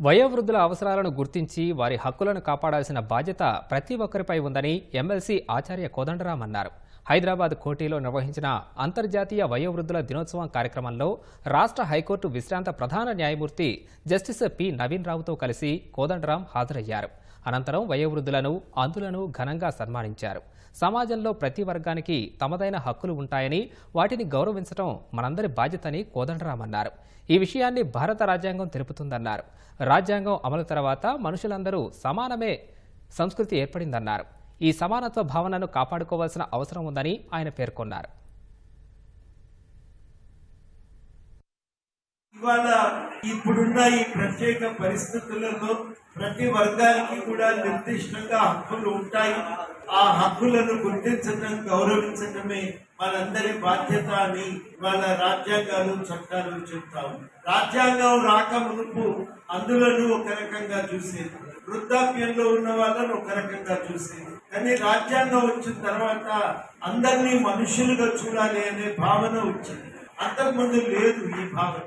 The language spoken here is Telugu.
వయోవృద్ధుల అవసరాలను గుర్తించి వారి హక్కులను కాపాడాల్సిన బాధ్యత ప్రతి ఒక్కరిపై ఉందని ఎమ్మెల్సీ ఆచార్య కోదండరాం అన్నారు. హైదరాబాద్ కోటిలో నిర్వహించిన అంతర్జాతీయ వయోవృద్ధుల దినోత్సవం కార్యక్రమంలో రాష్ట్ర హైకోర్టు విశ్రాంత ప్రధాన న్యాయమూర్తి జస్టిస్ పి. నవీన్ రావుతో కలిసి కోదండరాం హాజరయ్యారు. అనంతరం వయోవృద్ధులను అందులను ఘనంగా సన్మానించారు. సమాజంలో ప్రతి వర్గానికి తమదైన హక్కులు ఉంటాయని వాటిని గౌరవించడం మనందరి బాధ్యతని కోదండరాం అన్నారు. ఈ విషయాన్ని భారత రాజ్యాంగం తెలుపుతుందన్నారు. రాజ్యాంగం అమలు తర్వాత మనుషులందరూ సమానమే సంస్కృతి ఏర్పడిందన్నారు. ఈ సమానత్వ భావనను కాపాడుకోవాల్సిన అవసరం ఉందని ఆయన పేర్కొన్నారు. ఇవాళ ఇప్పుడున్న ఈ ప్రత్యేక పరిస్థితులలో ప్రతి వర్గానికి కూడా నిర్దిష్టంగా హక్కులు ఉంటాయి. ఆ హక్కులను గుర్తించడం గౌరవించడమే మనందరి బాధ్యత అని వాళ్ళ రాజ్యాంగాలు చట్టాలు చెప్తాము రాజ్యాంగం రాక మునుపు అందులను ఒక రకంగా చూసేది. వృద్ధాప్యంలో ఉన్న వాళ్ళని ఒక రకంగా చూసేది. కానీ రాజ్యాంగం వచ్చిన తర్వాత అందరినీ మనుషులుగా చూడాలి అనే భావన వచ్చింది. అంతకుముందు లేదు ఈ భావన.